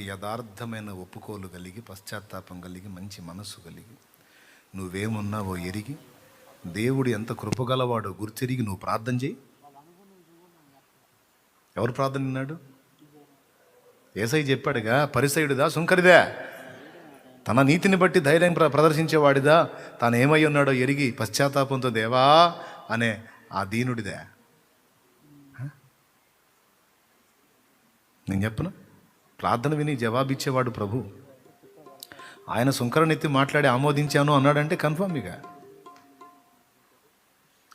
యథార్థమైన ఒప్పుకోలు కలిగి పశ్చాత్తాపం కలిగి మంచి మనస్సు కలిగి. నువ్వేమున్నావో ఎరిగి దేవుడు ఎంత కృపగలవాడో గుర్తిరిగి నువ్వు ప్రార్థన చేయి. ఎవరు ప్రార్థన విన్నాడు? ఏసై చెప్పాడుగా పరిసయుడిదా సుంకరిదా? తన నీతిని బట్టి ధైర్యం ప్ర ప్రదర్శించేవాడిదా? తాను ఏమై ఉన్నాడో ఎరిగి పశ్చాత్తాపంతో దేవా అనే ఆ దీనుడిదా? నేను చెప్పను? ప్రార్థన విని జవాబిచ్చేవాడు ప్రభు. ఆయన సుంకరనెత్తి మాట్లాడి ఆమోదించాను అన్నాడంటే కన్ఫర్మ్ ఇక.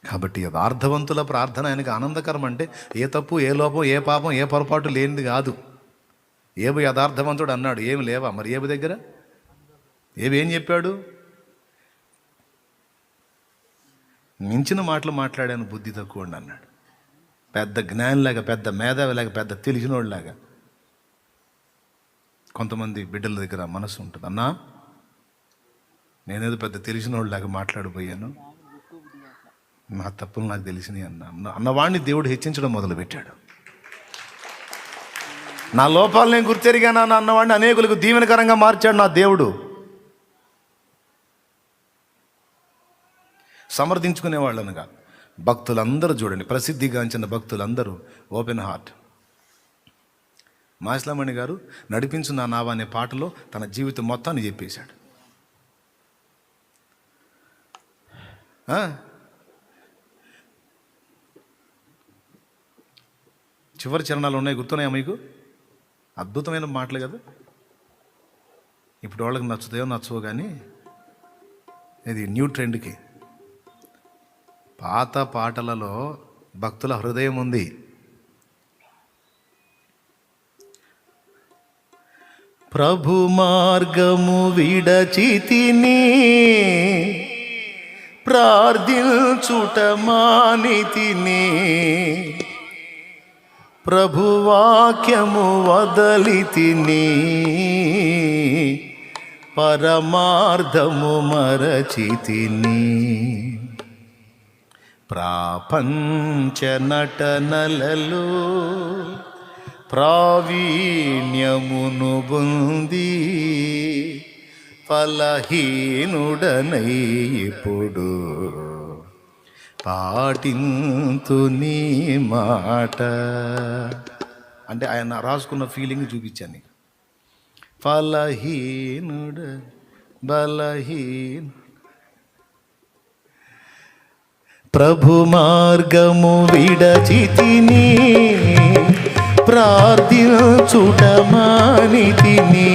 కాబట్టి యథార్థవంతుల ప్రార్థన ఆయనకు ఆనందకరం అంటే ఏ తప్పు ఏ లోపం ఏ పాపం ఏ పొరపాటు లేనిది కాదు. ఏబు యథార్థవంతుడు అన్నాడు ఏమి లేవా? మరి ఏబు దగ్గర? ఏవేం ఏం చెప్పాడు? మించిన మాటలు మాట్లాడాను బుద్ధి తక్కువ అన్నాడు. పెద్ద జ్ఞానిలాగా పెద్ద మేధావిలాగా పెద్ద తెలిసినోళ్ళలాగా. కొంతమంది బిడ్డల దగ్గర మనసు ఉంటుంది. అన్నా నేనేదో పెద్ద తెలిసిన వాళ్ళు లాగా మాట్లాడిపోయాను నా తప్పులు నాకు తెలిసినాయి అన్న. అన్నవాడిని దేవుడు హెచ్చించడం మొదలుపెట్టాడు. నా లోపాలు నేను గుర్తెరిగానా అన్నవాడిని అనేకులకు దీవెనకరంగా మార్చాడు నా దేవుడు. సమర్థించుకునే వాళ్ళనుగా భక్తులందరూ చూడండి ప్రసిద్ధిగాంచిన భక్తులందరూ ఓపెన్ హార్ట్. మాసిలమణి గారు నడిపించు నా నావా అనే పాటలో తన జీవితం మొత్తాన్ని చెప్పేశాడు. చివరి చరణాలు ఉన్నాయి గుర్తున్నాయా మీకు? అద్భుతమైన మాటలు కదా. ఇప్పుడు వాళ్ళకి నచ్చుతాయో నచ్చవో కానీ ఇది న్యూ ట్రెండ్కి. పాత పాటలలో భక్తుల హృదయం ఉంది. ప్రభు మార్గము విడచితిని. ప్రార్థించుట మానితిని. ప్రభువాక్యము వదలితిని. పరమార్థము మరచితిని. ప్రాపంచ నటనలలో ప్రావీణ్యమును బొంది ఫలహీనుడనై ఇప్పుడు పాటింతు నీ మాట. అంటే ఆయన రాసుకున్న ఫీలింగ్ చూపించాను ఫలహీనుడ బలహీన. ప్రభు మార్గము విడచితిని. ప్రార్థించుట ప్రభువాక్యము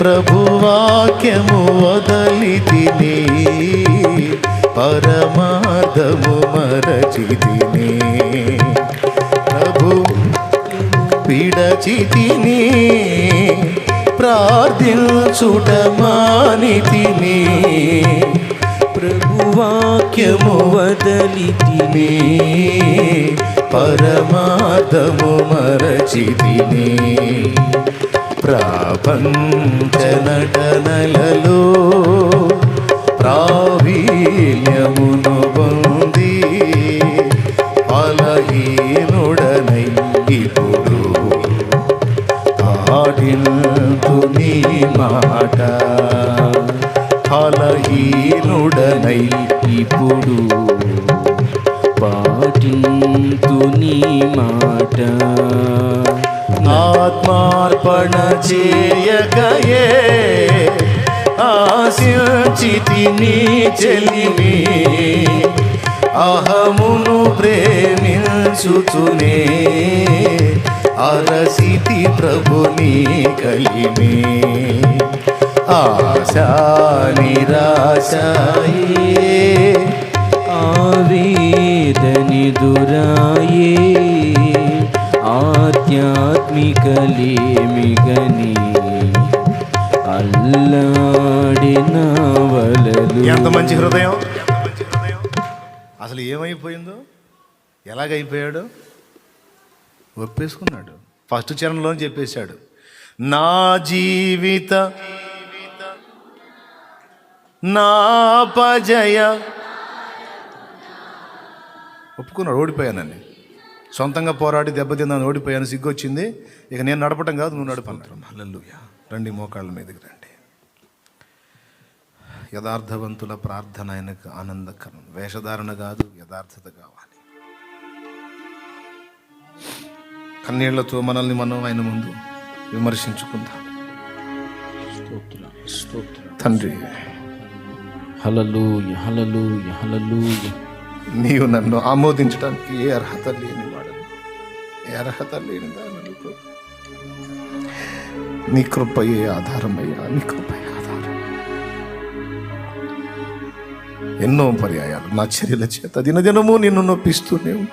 ప్రభు వాక్యము వదలితిని. పరమార్థము మరచితిని. ప్రభు విడచితిని. ప్రార్థించుట మానితిని ప్రభువాక్యము వదలితిని. పరమాదము మరచితిని. ప్రాపంచ నటనలలో ప్రావీణ్యమును పొంది ఫలహీనుడనై ఇప్పుడు ఆడింతు నీ మాట. ఫలహీనుడనై ఇప్పుడు ఆత్మార్పణ చేయగయే ఆశించితి చెలిమి అహమును ప్రేమించుచునే అరసితి ప్రభుని కలిమి. ఆశా నిరాశాయే ఆవేదని దురాయే ఆధ్యాత్మికలేమిగని అల్లాడిన వలలు. ఎంత మంచి హృదయం? అసలు ఏమైపోయిందో? ఎలాగైపోయాడు? ఒప్పేసుకున్నాడు. ఫస్ట్ చరణంలో చెప్పేశాడు. నా జీవిత నా పజయ ఒప్పుకున్నాడు ఓడిపోయానని సొంతంగా పోరాడి దెబ్బతిన్నాను ఓడిపోయాను సిగ్గు వచ్చింది ఇక నేను నడపటం కాదు నువ్వు హల్లెలూయా. రండి మోకాళ్ళ మీదకి రండి. యథార్థవంతుల ప్రార్థన ఆయనకు ఆనందకరం. వేషధారణ కాదు యథార్థత కావాలి. కన్నీళ్ళతో మనల్ని మనం ఆయన ముందు విమర్శించుకుందాం. తండ్రి. హలలుయ హలలుయ హలలుయ నీవు నన్ను ఆమోదించడానికి ఏ అర్హత లేని అర్హత లేని నీ కృపయే ఆధారమయ్యా నీ కృపయే ఆధారం. ఎన్నో పర్యాయాలు నా చర్యల చేత దినదినము నిన్ను నొప్పిస్తూనే ఉన్నా.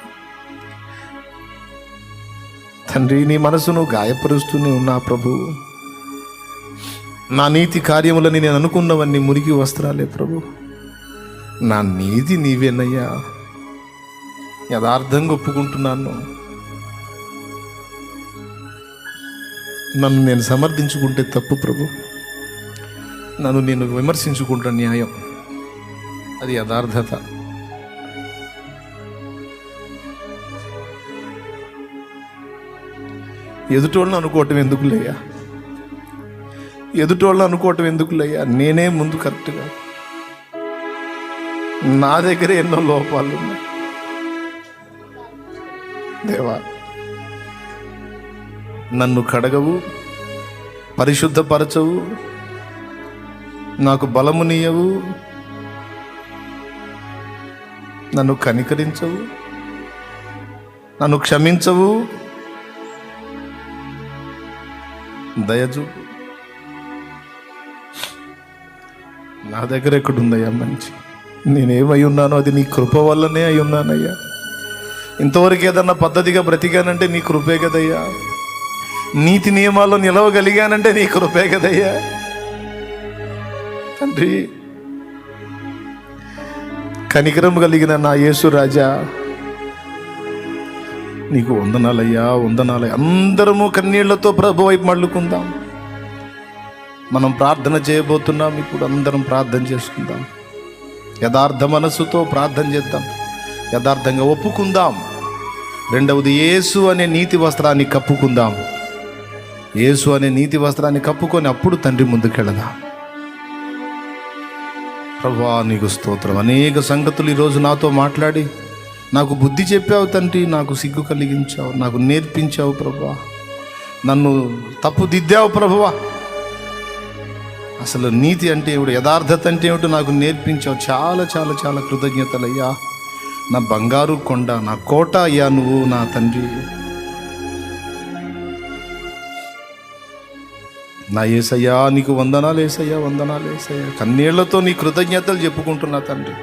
తండ్రి నీ మనసును గాయపరుస్తూనే ఉన్నా ప్రభు. నా నీతి కార్యములని నేను అనుకున్నవన్నీ మురిగి వస్త్రాలే ప్రభు. నా నీతి నీవేనయ్యా. యథార్థంగా ఒప్పుకుంటున్నాను. నన్ను నేను సమర్థించుకుంటే తప్పు ప్రభు. నన్ను నేను విమర్శించుకుంటా న్యాయం. అది యథార్థత. ఎదుటోళ్ళని అనుకోవటం ఎందుకులేయా ఎదుటోళ్ళని అనుకోవటం ఎందుకులేయా నేనే ముందు కరెక్ట్గా నా దగ్గర ఎన్నో లోపాలు ఉన్నాయి దేవా నన్ను కడగవు పరిశుద్ధపరచవు నాకు బలమునియవు నన్ను కనికరించవు నన్ను క్షమించవు. దయచు నా దగ్గర ఎక్కడుందయ్యా మంచి? నేనేమై ఉన్నానో అది నీ కృప వల్లనే అయి ఉన్నానయ్యా. ఇంతవరకు ఏదన్నా పద్ధతిగా బ్రతికానంటే నీ కృపే కదయ్యా. నీతి నియమాల్లో నిలవగలిగానంటే నీ కృపే కదయ్యా. తండ్రి కనికరం కలిగిన నా యేసు రాజా నీకు వందనాలయ్యా వందనాలయ్యా. అందరము కన్నీళ్ళతో ప్రభు వైపు మళ్ళుకుందాం. మనం ప్రార్థన చేయబోతున్నాం ఇప్పుడు అందరం ప్రార్థన చేసుకుందాం. యథార్థ మనసుతో ప్రార్థన చేద్దాం. యథార్థంగా ఒప్పుకుందాం. రెండవది యేసు అనే నీతి వస్త్రాన్ని కప్పుకుందాం. యేసు అనే నీతి వస్త్రాన్ని కప్పుకొని అప్పుడు తండ్రి ముందుకెళ్ళదా ప్రభా నీకు స్తోత్రం. అనేక సంగతులు ఈరోజు నాతో మాట్లాడి నాకు బుద్ధి చెప్పావు తండ్రి నాకు సిగ్గు కలిగించావు నాకు నేర్పించావు ప్రభా. నన్ను తప్పు దిద్దావు ప్రభువా అసలు నీతి అంటే ఏమిటి? యథార్థత అంటే ఏమిటో? నాకు నేర్పించావు. చాలా చాలా చాలా కృతజ్ఞతలయ్యా. నా బంగారు కొండ నా కోట అయ్యా నువ్వు నా తండ్రి. నా ఏసయ్యా నీకు వందనాలు ఏసయ్యా వందనాలు ఏసయ్యా. కన్నీళ్ళతో నీ కృతజ్ఞతలు చెప్పుకుంటున్నా తండ్రి.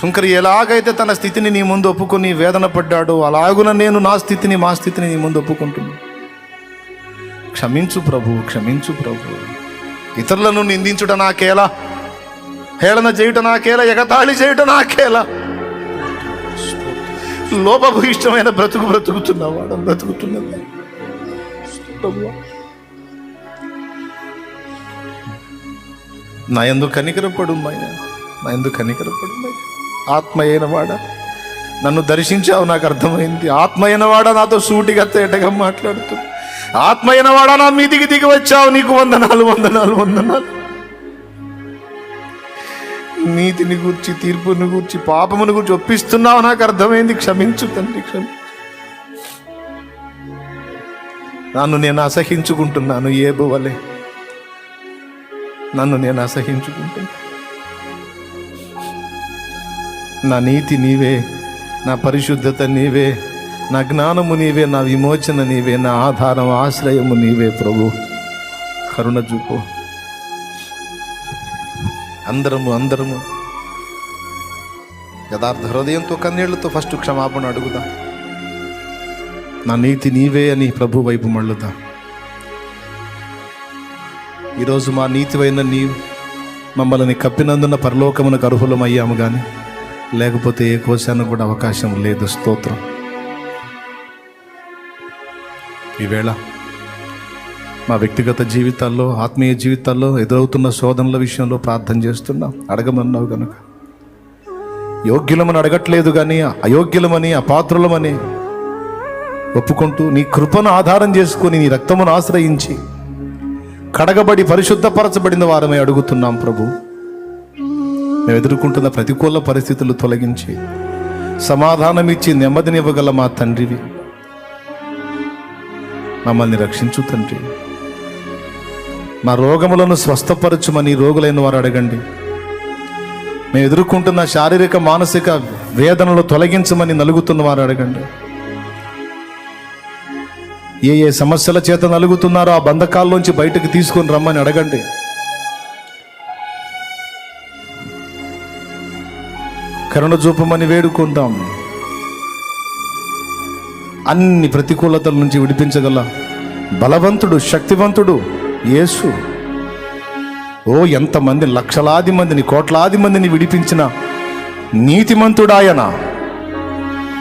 శుంకరి ఎలాగైతే తన స్థితిని నీ ముందు ఒప్పుకొని వేదన పడ్డాడో అలాగున నేను నా స్థితిని మా స్థితిని నీ ముందు ఒప్పుకుంటున్నా. క్షమించు ప్రభు క్షమించు ప్రభు. ఇతరులను నిందించుట నాకేలా? హేళన చేయుట నాకేలా? ఎగతాళి చేయుట నాకేలా? లోపభూయిష్టమైన బ్రతుకు బ్రతుకుతున్నవాడు బ్రతుకుతున్నది. ప్రభు నా ఎందు కనికరపడు మాయ నా ఎందు కనికరపడు మాయ ఆత్మ వాడ నన్ను దర్శించావు నాకు అర్థమైంది. ఆత్మ వాడ నాతో సూటిగా తేటగా మాట్లాడుతూ. ఆత్మ వాడ నా మీదికి దిగి వచ్చావు. నీకు వందనాలు వందనాలు వందనాలు. నీతిని గూర్చి తీర్పుని గూర్చి పాపమును గూర్చి ఒప్పిస్తున్నావు నాకు అర్థమైంది. క్షమించు తండ్రి క్షమించు. నన్ను నేను అసహించుకుంటున్నాను. ఏ బువలే నన్ను నేను అసహించుకుంటే నా నీతి నీవే నా పరిశుద్ధత నీవే నా జ్ఞానము నీవే నా విమోచన నీవే నా ఆధారం ఆశ్రయము నీవే ప్రభు. కరుణ చూపు. అందరము అందరము యథార్థ హృదయంతో కన్నీళ్ళతో ఫస్ట్ క్షమాపణ అడుగుదా. నా నీతి నీవే అని ప్రభు వైపు మళ్ళుదా. ఈరోజు మా నీతివైన నీవు మమ్మల్ని కప్పినందున పరలోకమునకు అర్హులమయ్యాము కానీ లేకపోతే ఏ కోశానికి కూడా అవకాశం లేదు. స్తోత్రం. ఈవేళ మా వ్యక్తిగత జీవితాల్లో ఆత్మీయ జీవితాల్లో ఎదురవుతున్న శోధనల విషయంలో ప్రార్థన చేస్తున్నాం. అడగమన్నావు కనుక యోగ్యులమని అడగట్లేదు కానీ అయోగ్యులమని అపాత్రులమని ఒప్పుకుంటూ నీ కృపను ఆధారం చేసుకొని నీ రక్తమును ఆశ్రయించి కడగబడి పరిశుద్ధపరచబడిన వారమే అడుగుతున్నాం ప్రభు. మేము ఎదుర్కొంటున్న ప్రతికూల పరిస్థితులు తొలగించి సమాధానం ఇచ్చి నెమ్మదినివ్వగల మా తండ్రివి. మమ్మల్ని రక్షించు తండ్రి. మా రోగములను స్వస్థపరచుమని రోగులైన వారు అడగండి. మేము ఎదుర్కొంటున్న శారీరక మానసిక వేదనలు తొలగించమని నలుగుతున్న వారు అడగండి. ఏ ఏ సమస్యల చేత నలుగుతున్నారో ఆ బంధకాల్లోంచి బయటకు తీసుకొని రమ్మని అడగండి. కరుణ చూపమని వేడుకుందాం. అన్ని ప్రతికూలతల నుంచి విడిపించగల బలవంతుడు శక్తివంతుడు యేసు. ఓ ఎంతమంది లక్షలాది మందిని కోట్లాది మందిని విడిపించిన నీతిమంతుడాయన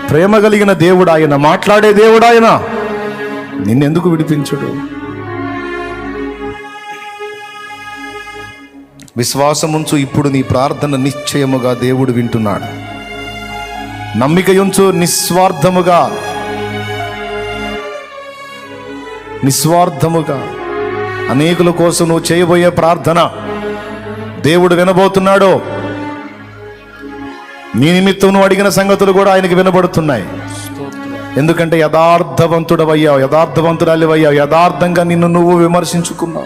ప్రేమ కలిగిన దేవుడాయన మాట్లాడే దేవుడాయనా నిన్నెందుకు విడిపించుడు? విశ్వాసముంచు ఇప్పుడు నీ ప్రార్థన నిశ్చయముగా దేవుడు వింటున్నాడు. నమ్మికయుంచు నిస్వార్థముగా. నిస్వార్థముగా. అనేకుల కోసం నువ్వు చేయబోయే ప్రార్థన దేవుడు వినబోతున్నాడు నీ నిమిత్తం నువ్వు అడిగిన సంగతులు కూడా ఆయనకి వినబడుతున్నాయి. ఎందుకంటే యథార్థవంతుడవయ్యావు యథార్థవంతురాలివయ్యావు. యథార్థంగా నిన్ను నువ్వు విమర్శించుకున్నావు.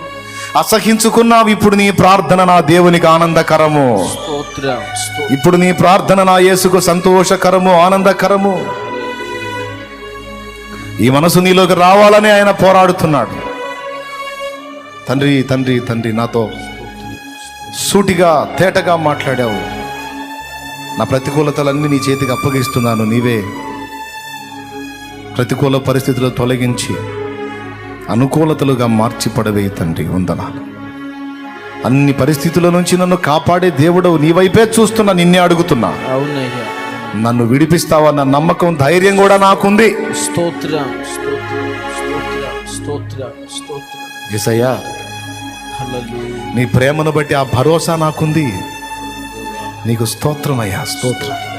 అసహించుకున్నావు. ఇప్పుడు నీ ప్రార్థన నా దేవునికి ఆనందకరము. ఇప్పుడు నీ ప్రార్థన నా యేసుకు సంతోషకరము ఆనందకరము. ఈ మనసు నీలోకి రావాలని ఆయన పోరాడుతున్నాడు. తండ్రి తండ్రి తండ్రి నాతో సూటిగా తేటగా మాట్లాడావు. నా ప్రతికూలతలన్నీ నీ చేతికి అప్పగిస్తున్నాను. నీవే ప్రతికూల పరిస్థితులు తొలగించి అనుకూలతలుగా మార్చి పడవేయి తండ్రి వందనాలు. అన్ని పరిస్థితుల నుంచి నన్ను కాపాడే దేవుడు నీ వైపే చూస్తున్నా నిన్నే అడుగుతున్నా. నన్ను విడిపిస్తావన్న నమ్మకం ధైర్యం కూడా నాకుంది. స్తోత్రం ఎసయ్యా నీ ప్రేమను బట్టి ఆ భరోసా నాకుంది. నీకు స్తోత్రమయ్యా స్తోత్రం.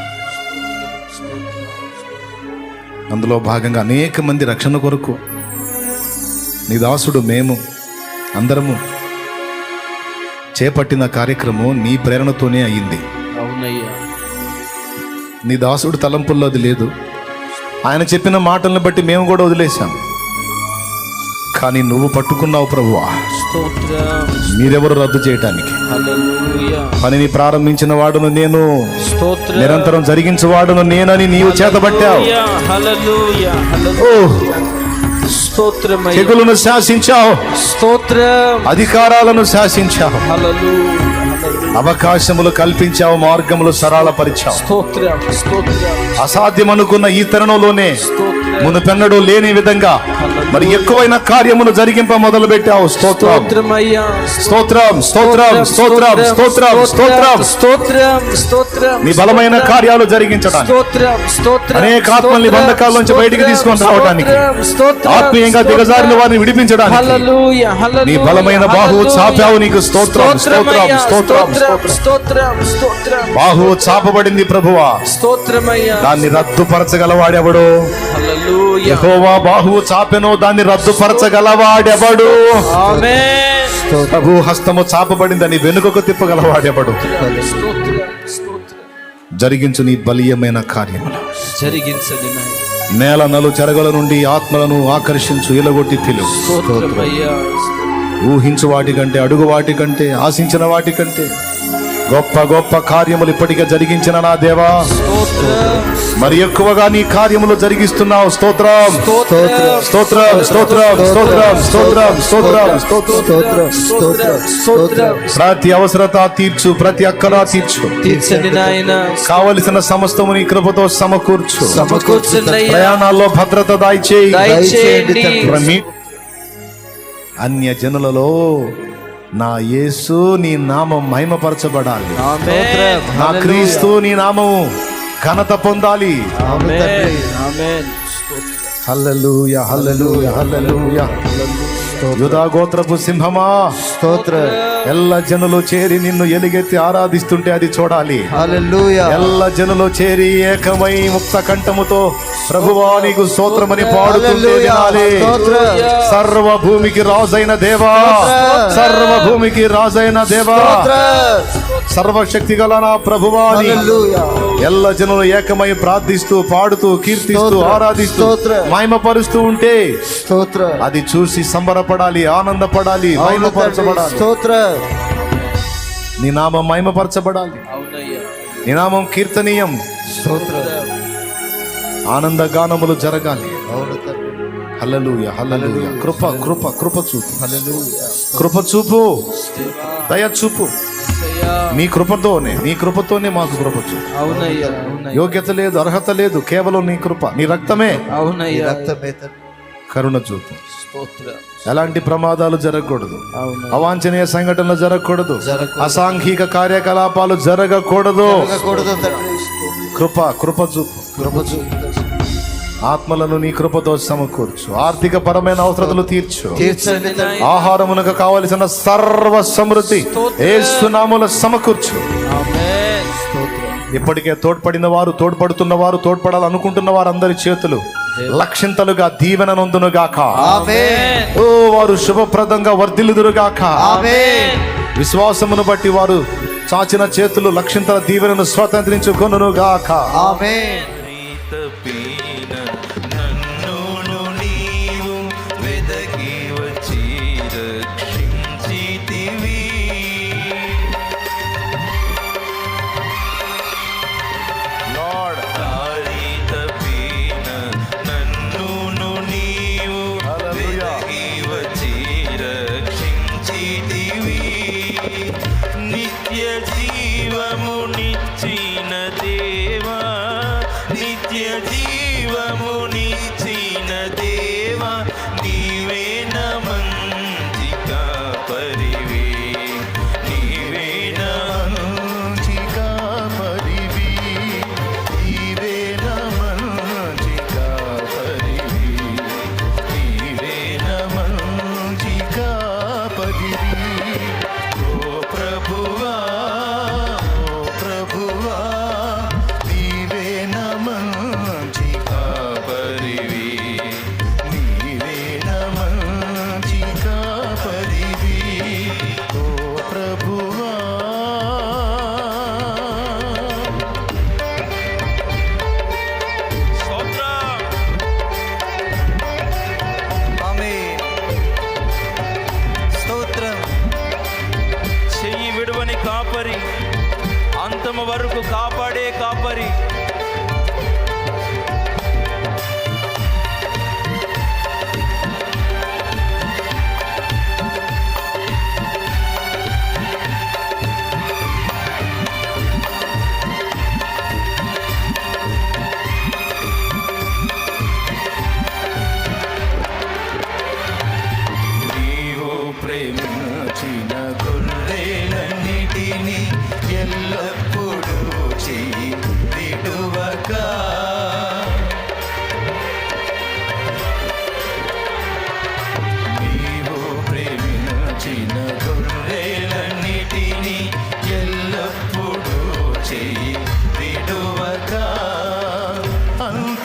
అందులో భాగంగా అనేక మంది రక్షణ కొరకు నీ దాసుడు మేము అందరము చేపట్టిన కార్యక్రమం నీ ప్రేరణతోనే అయ్యింది అవునయ్యా. నీ దాసుడు తలంపుల్లో అది లేదు. ఆయన చెప్పిన మాటలను బట్టి మేము కూడా వదిలేశాం. కానీ నువ్వు పట్టుకున్నావు ప్రభువా. స్తోత్రం. మీరెవరు రద్దు చేయటానికి? పనిని ప్రారంభించిన వాడును నేను. నిరంతరం జరిగించేవాడును నేనని నీవు చేతబట్టావు. తెగులను శాసించావు. స్తోత్రం. అధికారాలను శాసించావు. అవకాశములు కల్పించావు మార్గములు సరళపరిచావు. స్తోత్రం స్తోత్రం. అసాధ్యం అనుకున్న ఈ తరుణంలోనే స్తోత్రం. మునుపెన్నడూ లేని విధంగా మరి ఎక్కువైన కార్యములు జరిగింప మొదలు పెట్టావు స్తోత్రం స్తోత్రం స్తోత్రం స్తోత్రం స్తోత్రం స్తోత్రం స్తోత్రం స్తోత్రం. నీ బలమైన కార్యాలు జరిగించడానికి. స్తోత్రం స్తోత్రం అనేక ఆత్మల్ని స్తోత్రం, బంధకాల నుంచి బయటికి స్తోత్రం, తీసుకొని రావడానికి స్తోత్రం, స్తోత్రం, ఆత్మీయంగా స్తోత్రం. దిగజారిన వారిని విడిపించడానికి. నీ బలమైన బాహువు. చాపావు నీకు స్తోత్రం, స్తోత్రమయ్యా, స్తోత్రం, స్తోత్రం స్తోత్రం స్తోత్రం. బాహువు చాపబడింది ప్రభువా. స్తోత్రమయ్యా. దాన్ని రద్దుపరచగలవాడెవడు? యెహోవా బాహువు చాపెను దాన్ని రద్దుపరచగలవాడెవడు? ప్రభు హస్తము చాపబడిందని వెనుకకు తిప్పగలవాడెవడు? జరిగించు నీ బలీయమైన కార్యములు. జరిగించండి నాయన నేల నలు చెరగల నుండి ఆత్మలను ఆకర్షించు ఇలగొట్టి స్తోత్రమయ్యా. ఊహించు వాటికంటే అడుగు వాటికంటే ఆశించిన వాటికంటే గొప్ప గొప్ప కార్యములు ఇప్పటికే జరిగించిన నా దేవా. మరి ఎక్కువగా నీ కార్యములు జరిగిస్తున్నావు. స్తోత్రం. స్తోత్రం స్తోత్రం స్తోత్రం స్తోత్రం స్తోత్రం స్తోత్రం ప్రతి అవసరత తీర్చు ప్రతి అక్కడ తీర్చు. కావలసిన సమస్తము నీ కృపతో సమకూర్చు. సమకూర్చు ప్రయాణాల్లో భద్రత దాయిచేయి. అన్య జనులలో నా యేసు నీ నామం మహిమపరచబడాలి. ఆమేన్. నా క్రీస్తు నీ నామము ఘనత పొందాలి. ఆమేన్. ఆమేన్. స్తోత్రం. హల్లెలూయా హల్లెలూయా హల్లెలూయా. యుధాగోత్రపు సింహమా? స్తోత్ర. ఎల్ల జనులు చేరి నిన్ను ఎలుగెత్తి ఆరాధిస్తుంటే అది చూడాలి. ఎల్ల జనులు చేరి ఏకమై ముక్త కంఠముతో ప్రభువా నీకు స్తోత్రమని పాడుతుంటే సర్వ భూమికి రాజైన దేవా. సర్వ భూమికి రాజైన దేవా. సర్వశక్తి గల నా. ప్రభువా ఎల్ల జనులు ఏకమై ప్రార్థిస్తూ పాడుతూ కీర్తిస్తూ ఆరాధిస్తూ మాయమపరుస్తూ ఉంటే స్తోత్ర. అది చూసి సంబరపడాలి ఆనందపడాలి మహిమపరచబడాలి స్తోత్ర. నీ నామం మహిమపరచబడాలి నీ నామం కీర్తనీయం. స్తోత్ర. ఆనంద గానములు జరగాలి. కృప కృప కృప చూపు. కృప చూపు. దయ చూపు. నీ కృపతోనే నీ కృపతోనే మాకు కృప అవునయ్యా యోగ్యత లేదు అర్హత లేదు కేవలం నీ కృప నీ రక్తమే. అవునయ్యా. రక్తమే కరుణ చూపు. స్తోత్ర. ఎలాంటి ప్రమాదాలు జరగకూడదు. అవును అవాంఛనీయ సంఘటనలు జరగకూడదు. అసాంఘిక కార్యకలాపాలు జరగకూడదు. కృప కృప చూపు. కృప చూపు. ఆత్మలను నీ కృపతో సమకూర్చు. ఆర్థిక పరమైన అవసరతలు తీర్చు. ఆహారమునకు కావలసిన సర్వ సమృద్ధి ఏసునాముల సమకూర్చు. ఆమేన్. స్తోత్రం. ఇప్పటికే తోడ్పడిన వారు తోడ్పడుతున్న వారు తోడ్పడాలనుకుంటున్న వారందరి చేతులు లక్షింతలుగా దీవెన నొందునుగాక. ఆమేన్. ఓ వారు శుభప్రదంగా వర్ధిల్లుదురుగాక. ఆమేన్. విశ్వాసమును బట్టి వారు చాచిన చేతులు లక్షింతల దీవెనను స్వతంత్రించుకొనుగాక ఆమేన్.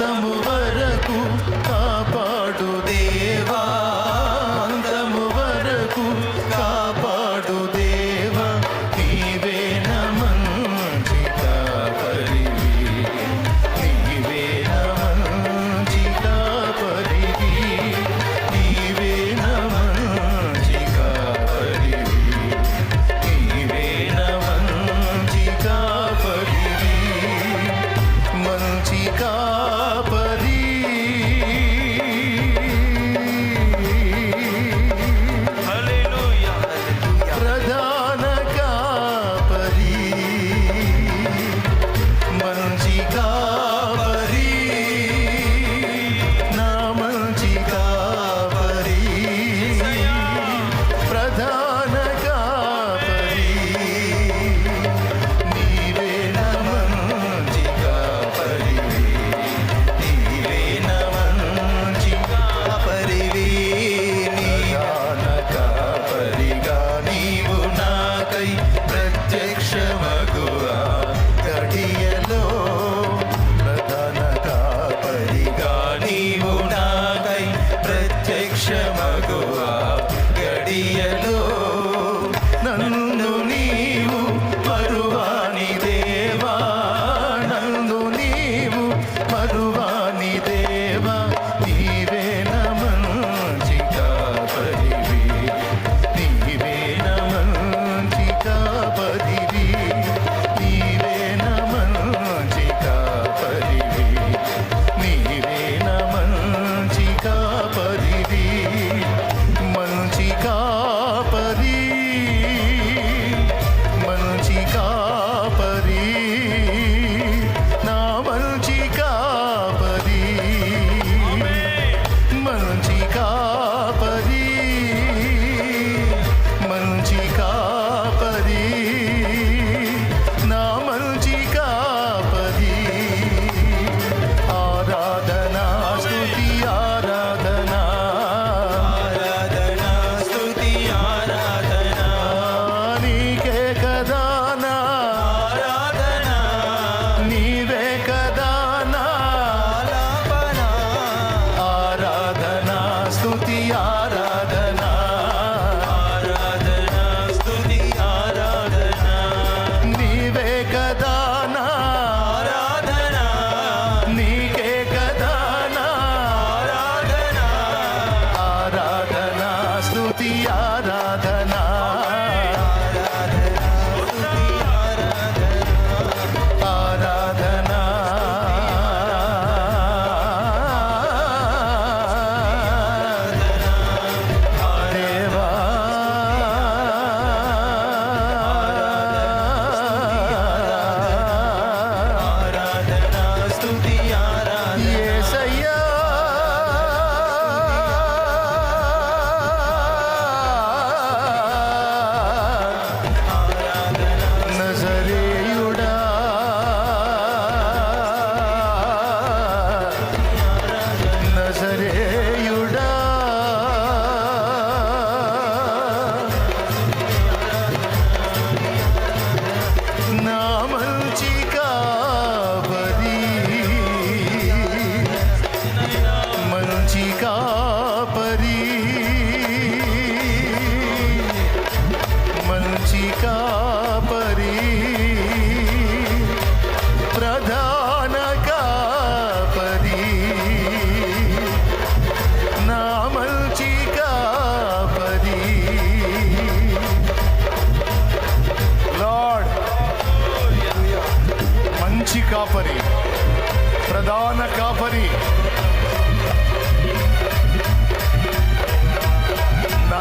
అంతము వరకు కాపాడు దేవ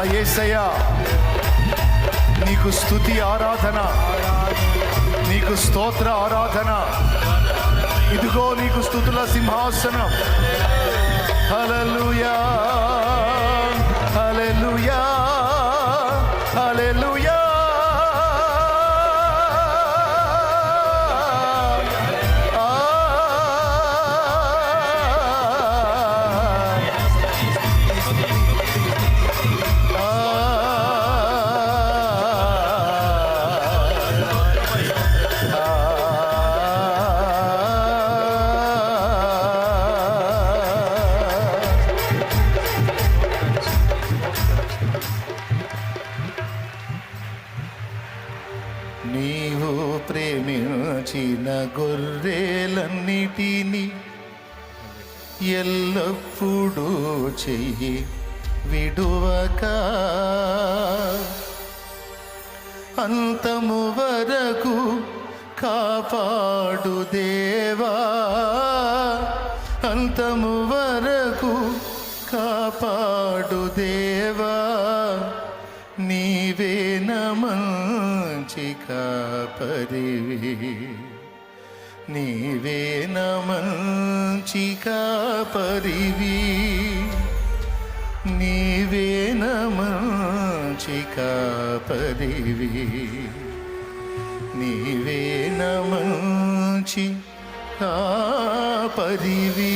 ఏసయ్యా నీకు స్థుతి ఆరాధన నీకు స్తోత్ర ఆరాధన. ఇదిగో నీకు స్థుతుల సింహాసనం. హలలుయా కాపాడు దేవా అంతము వరకు కాపాడు దేవా నీవే నమంచి కాపరివి నీవే నమంచి కాపరివి నీవే నమంచి కాపరివి నీవే నమంచి కాపదివీ